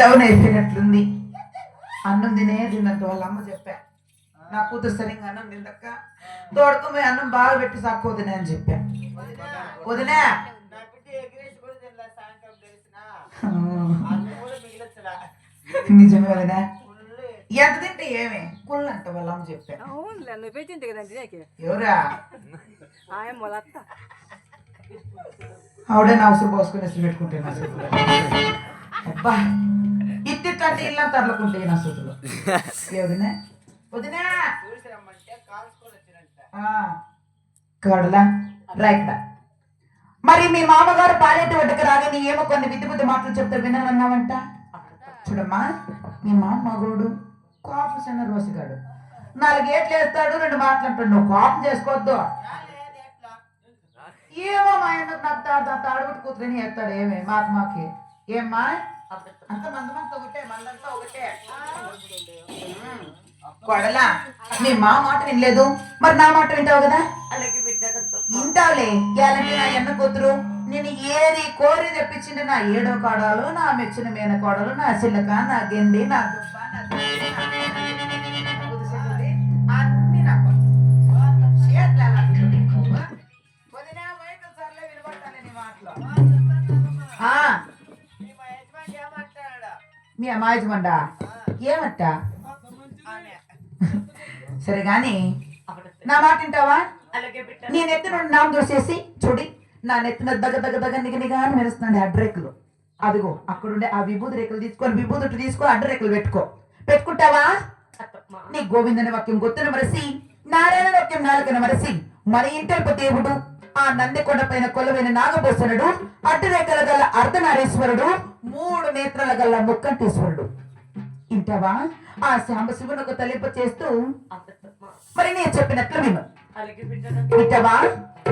BP down అయిపోయినట్లుంది. అన్నం తినే తిన్నట్టు వాళ్ళ అమ్మ చెప్పా. నా కూతురు సరిగ్గా అన్నం తిందక్క. తోడుకోపోయి అన్నం బాగా పెట్టి సాకు వదినా అని చెప్పా. వదినా. నిజమే వదినా. ఎంత తింటే ఏమి? కుళ్ళు అంట వాళ్ళ అమ్మ చెప్పా. నువ్వు పెట్టింది కదండి నీకు? ఎవరా? ఆయన మొదట ఆవిడే నా అవసరం పోసుకుని అసలు పెట్టుకుంటే నా చేతులు అబ్బా. నా వదినా? వదినా! కడలా రైట్ మరి మీ మామగారు పాలేటి వడ్డకి రాగానే ఏమో కొన్ని విధి బుద్ధి మాటలు చెప్తే వినాలన్నావంట? చూడమ్మా మీ మామ మగోడు కోపం చిన్న రోసిగాడు. నాలుగేట్లు వేస్తాడు రెండు మాటలు అంటాడు. నువ్వు కోపం చేసుకోవద్దు. ఏమో మా ఆయన నాకు తాడుబట్టి కూతురని వేస్తాడు ఏమే? మాకు మాకి. ఏమ్మా? అంత మంది ఒకటే మందంతా ఒకటే కొడలా మీ మా మాట వినలేదు. మరి నా మాట వింటావు కదా? అలాగే వింటావులే. ఎలాంటి నా ఎన్న కూతురు. నేను ఏది కోరి తెప్పించింది నా ఏడో కోడలు నా మెచ్చిన మేన కోడలు నా చిల్లక నా గిండి నా దుబ్బ నా మీ అమాయజమండా ఏమట్ట? సరే గాని నా మాట వింటావా? నేను ఎత్తున నామ దోసేసి చూడి నా నెత్తిన దగ్గ దగ్గ దగ్గ నిగ నిగ అని మెరుస్తున్నాడు అడ్డ రేకులు అదిగో అక్కడుండే ఆ విభూతి రేకులు తీసుకొని విభూతి తీసుకొని అడ్డ రేకులు పెట్టుకో. పెట్టుకుంటావా? నీ గోవిందని వాక్యం గొత్తున మరసి నారాయణ వాక్యం నాలుకన మరసి మన ఇంటల్ప దేవుడు ఆ నంది కొండపైన కొలవైన నాగభూషణుడు అడ్డు రేఖల గల అర్ధనారీశ్వరుడు మూడు నేత్రాల గల ముక్కంటీశ్వరుడు ఇంటావా? ఆ శాంబశివునకు తలింప చేస్తూ మరి నేను చెప్పినట్లు విను. అలాగే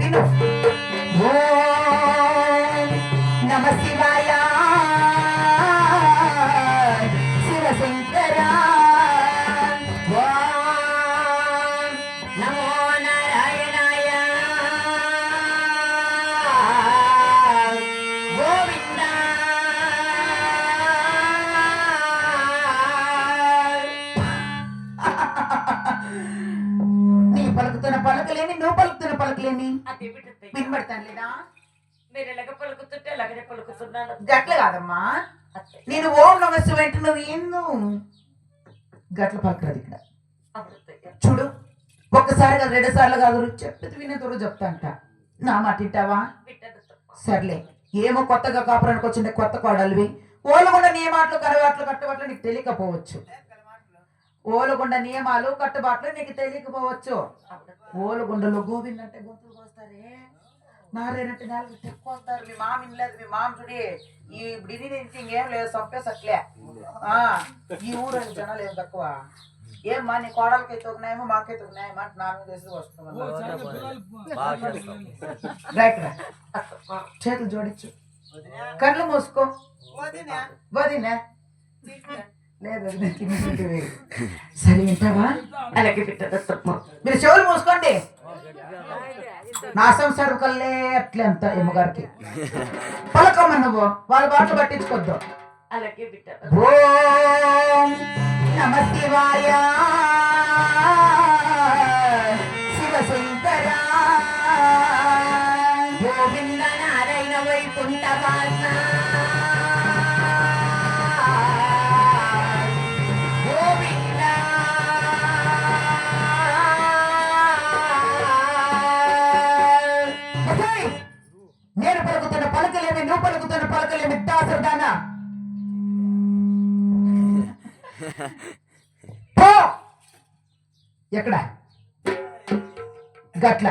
విను. నమ శివాయ. పలకలేని నువ్వు పలుకుతున్న పలకలేని. అదే బిడ్డ వినబడతాను లేదా? మీరు ఎలాగ పలుకుతుంటే అలాగనే పలుకుతున్నాను. గట్ల కాదమ్మా. నేను ఓం నమస్సు వెంట నువ్వు ఎన్నో గట్ల పలకరాదు ఇక్కడ. చూడు ఒక్కసారి కాదు రెండు సార్లు కాదు చెప్పేది వినేతోడు చెప్తా అంట. నా మాట వింటావా? సర్లే. ఏమో కొత్తగా కాపురానికి వచ్చిండే కొత్త కోడలివి. ఓలగొండ నియమాట్లు కరవాట్లు కట్టుబాట్లు నీకు తెలియకపోవచ్చు. ఓలగొండ నియమాలు కట్టుబాట్లు నీకు తెలియకపోవచ్చు. ఓలగొండలో గోవింద్ అంటే గొంతులు కోస్తారే? నారేనంటే నాలుగు తెక్కొస్తారు మీ మామ ఇనలేదు మీ మామ చూడి. ఈ బిడి నుంచి ఇంకేం లేదు చంపేసట్లే. ఆ ఈ ఊరు అని జనాలు ఏం తక్కువ? ఏమ్మా నీ న్యాయమో మాకైతే ఒక న్యాయం అంటే నా మీద వేసి చేతులు జోడించు. కళ్ళు మూసుకో. వదినా. వదినా. సరే వింటావా? అలాగే బిడ్డ మీరు చెవులు మూసుకోండి. నా సంసారం కల్లే అట్లే అంత ఎమ్మగారికి పలకమ్మ నువ్వు వాళ్ళ బాటలు పట్టించుకోద్దు. అలాగే బిడ్డ ఓం నమ శివాయ నువ్వు పలుకుతున్న పలకలేమి దాసరుదానా పో! ఎక్కడ? గట్ల.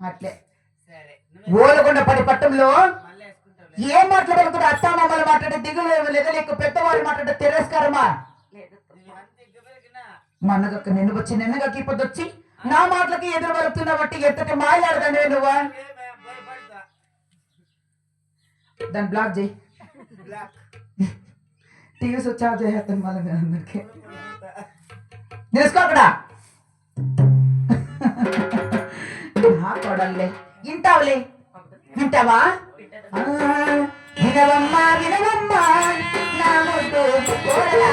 అట్లే. ఓలగొండ పడి పట్టంలో ఏం మాట్లాడుకుంటే అత్తామామలు మాట్లాడే దిగులు లేదా. నీకు పెద్దవాళ్ళు మాట్లాడే తిరస్కారమా? మనగక్క నిన్ను వచ్చి నిన్నగకి ఇప్పుడు వచ్చి నా మాటలకి ఎదురు పడుతున్న బట్టి ఎంతటి మాట్లాడదండి నువ్వా? దాన్ని బ్లాక్ చేయి. టీవీ స్విచ్ ఆఫ్ చేసేస్తాను మళ్ళీ నేను అందరికి తెలుసుకో అక్కడ. నా కొడల్లే. వింటావులే. వింటావా? వినవమ్మా వినవమ్మా. నా ముద్దు కోడలా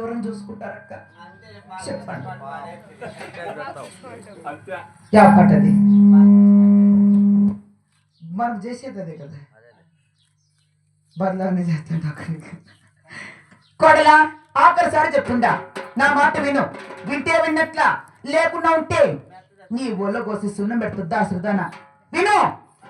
ఎవరైనా చూసుకుంటారక్క చెప్పండి. పట్టది మనం చేసేది అదే కదా. బదలాన్ని చేస్తాడు అక్కడికి కొడలా ఆఖరిసారి చెప్తుండా నా మాట విను. వింటే విన్నట్లా. లేకుండా ఉంటే. నీ ఒళ్ళ కోసి సున్నం పెడుతుందా సుధాన విను.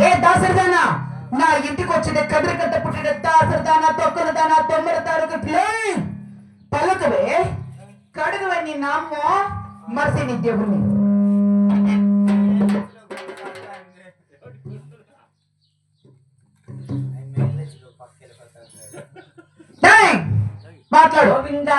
ఏ దాసరిదానా నా ఇంటికి వచ్చిన కదిరికట్ట పుట్టిన దాసరిదానా తొక్కలదానా తొమ్మిది తారీఖు పలుకవే కడుగువే నీ నామ్మో మరిసి నీ దేవుణ్ణి ఏయ్, మాట్లాడు గోవిందా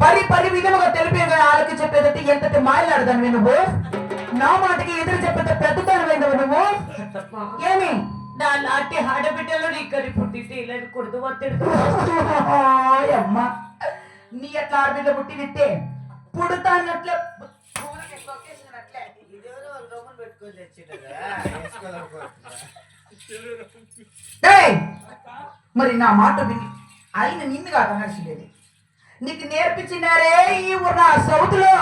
పరి పరి విధముగా తెలిపే ఆలకి చెప్పేదట్టి ఎంతటి మాయలాడదాను నువ్వు నా మాటకి ఎదురు చెప్పేది పెద్దదానివైందవు నువ్వు. ఏమి? నా లాంటి ఆడబిడ్డలు నీ కరి పుట్టితే ఇలా కొడుతూ అమ్మ. నీ అట్లా ఆడబిడ్డ పుట్టినిట్టే పుడతానట్లే. ఏయ్! మరి నా మాట విని ఆయన నిన్ను కాదు నడిచిలేదు నీకు నేర్పించినారే ఈ ఊరు నా సౌత్లో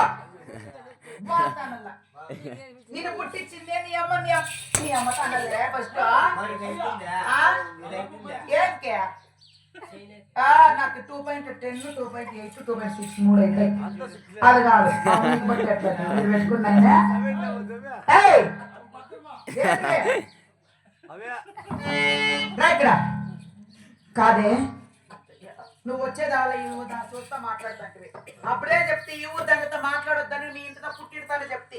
నేను పుట్టించిందే నీ అమ్మ నీ అమ్మ. నీ అమ్మ తండ్రి ఫస్ట్ ఏంకే? నాకు two point ten two point eight two point six మూడు అయితే అది కాదు? రా ఇక్కడ. కాదే? నువ్వు వచ్చేదాల ఈ ఊరు? నా చూస్తా మాట్లాడుతాంటివి. అప్పుడే చెప్తే ఈ ఊరు దానితో మాట్లాడొద్దని మీ ఇంటితో పుట్టిడతానే చెప్తే.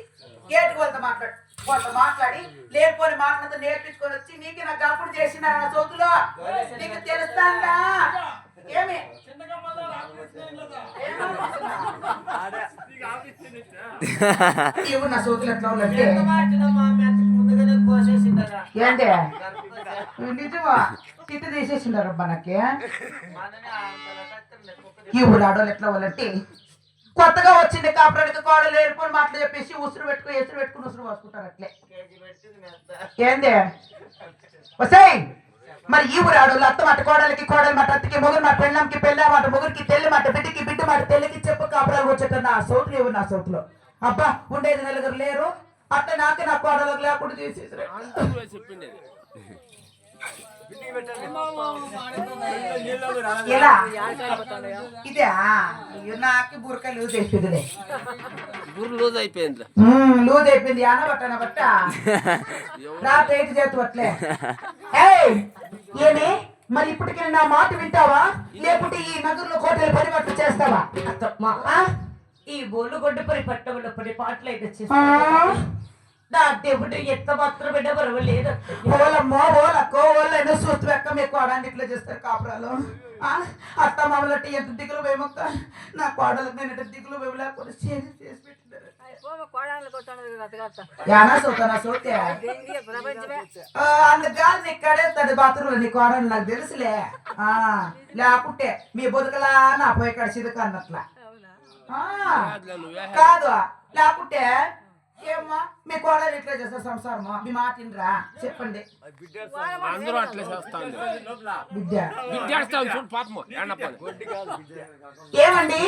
గేటుకు వాళ్ళతో మాట్లాడు. వాళ్ళతో మాట్లాడి లేకపోని మాటలతో నేర్పించుకొని వచ్చి నీకు నాకు అప్పుడు చేసిన నా సోతులో? నీకు తెలుస్తాందా? ఏమి? నా సోతులు ఎట్లా ఉందంటే ఏంటి? నిజమా? తిట్టు తీసేసిండారు అబ్బా నాకే? ఈ ఊరు ఆడవాళ్ళు ఎట్లా వాళ్ళంటే కొత్తగా వచ్చింది కాపురానికి కోడలు ఏర్పడి మాటలు చెప్పేసి ఉసురు పెట్టుకుని ఎసురు పెట్టుకుని ఉసురు పోసుకుంటారు అట్లే. ఏంది? వసాయ్ మరి ఈ ఊరు ఆడవాళ్ళు అత్త మాట కోడలికి కోడలి మాట అత్తకి మొగురు మాట పెళ్ళంకి పెళ్ళ మాట మొగురికి తెల్లి మాట బిడ్డకి బిడ్డ మాట తెల్లికి చెప్పు కాపురాలు వచ్చేట నా సౌతులు ఇవ్వు నా సోట్లో. అబ్బా ఉండేది నలుగురు లేరు. అట్లా నాకే నా కోడలకు లేకుండా చేసేసారు ఇదే నాకి బురక లూజ్ అయిపోయిందిలే. బుర్ర లూజ్ అయిపోయింది. లూజ్ చేతు ఏయ్ ఏమి? మరి ఇప్పటికి నా మాట వింటావా? లేకుంటే ఈ నగరంలో కోటలు పని పట్టు చేస్తావా? ఈ బోలు గొడ్డు పరి పట్టబడ్డ పడి పాటలు అయితే నా దేవుడు ఎంత మాత్రం బిడ్డ పర్వాలేదు కోడానికి ఇట్లా చేస్తారు కాపురాలు? అత్త మామలట్టి ఎంత దిగులు వేయమక్క నా కోడలకు నేను ఎంత దిగులు వేయలేకుండా చేసి చేసి పెట్టినారు. కోడాలు కొట్టాను అతగాత యానా సోతానా సోతే దేనికి ప్రపంచమే? ఆ, అందుకని నీ కడేస్తాడు బాత్రూమ్ నీ కోడలు నాకు తెలుసులే. లేకుంటే మీ బతుకలా నా పోయి కడ సిదుక అన్నట్లా. అవునా? ఆ, నువ్వే కాదు లేకుంటే ఏమ్మా? మీ కోడలు ఇట్లా చేస్తారు సంసారమా? మీ మాట వినరా? చెప్పండి. అందరూ అట్లే చేస్తాను బిడ్డ విద్యార్థి చూడు పాపము ఎండపని ఏమండి?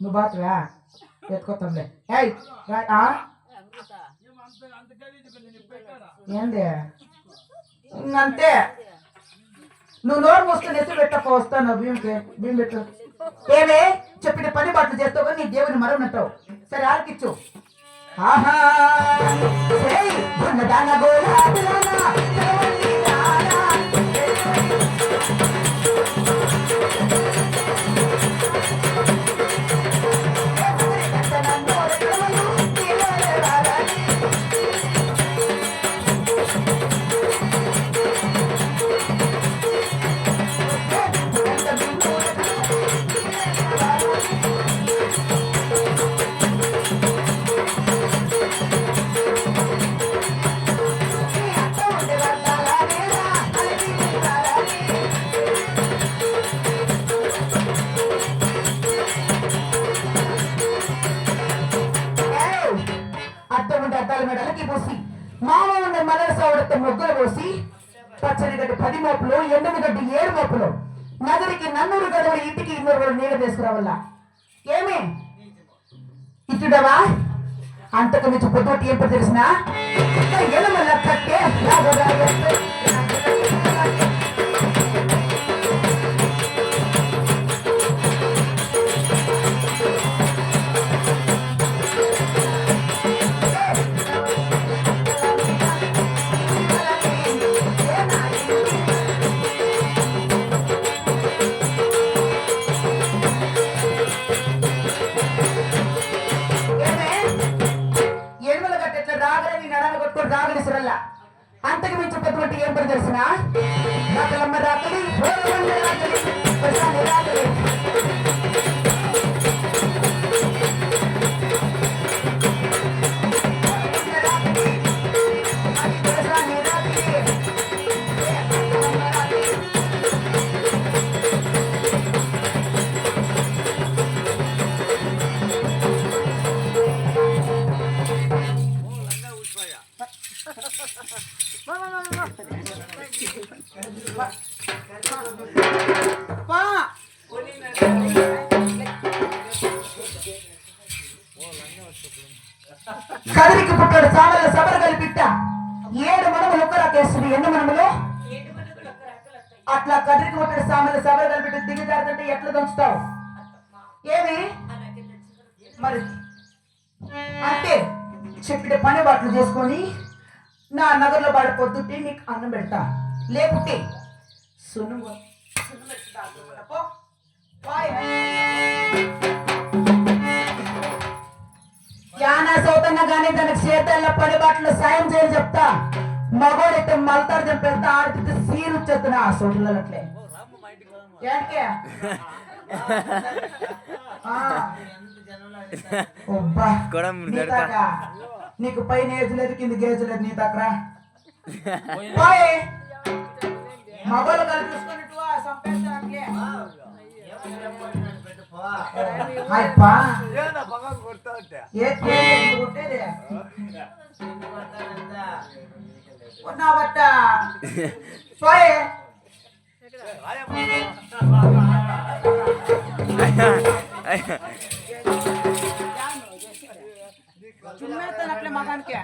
నువ్వు బాత్రా ఎత్తుకొస్తాంలే ఏయ్? ఏంది? ఇంకంతే. నువ్వు నోరు మూసుకొని ఎత్తు పెట్టక వస్తాను. భీమికి భీమి పెట్టు. దేవే చెప్పిన పని బాట్లు చేస్తావు కానీ నీ దేవుని మరవనంటావు సరే ఆలకిచ్చు ఆహా! గోలా మామ ఉండే మలర ముగ్గులు పోసి పచ్చని గడ్డి పది మోపులు ఎనిమిది గడ్డి ఏడు మోపులు. నగరికి నన్నూరు గడవలు ఇంటికి ఇన్నూరు కూడా నీళ్ళు తీసుకురావాల ఏమి? ఇట్టుడవా అంతకు మించి పొద్దుటి ఏం తెలిసిన? ఎలమల్ల కట్టే చెప్పిన పని బాట్లు చేసుకొని నా నగర్లో పాడ పొద్దుంటే నీకు అన్నం పెడతా లేకుంటే సున్ను సున్ను. యానా సౌతన్న గానీ దానికి చేతల్లో పని బాటలో సాయం చేయని చెప్తా మగోడైతే మల్తారు చంపేస్తా ఆడితే సీరు వచ్చేస్తున్నా ఆ సోటులలో అట్లే ఏంటికే? కొడం. నీకు పైన ఏజ్ లేదు కింద గేజ్ లేదు నీ తక్కరా పోయే. మగోళ్ళు కలిసి చూసుకున్నట్టు సంపేస్తా అట్లే అయ్యప్పా. ఏ ఏ కొట్టేది ఉన్నా బట్ట ને એટલે મકાન કે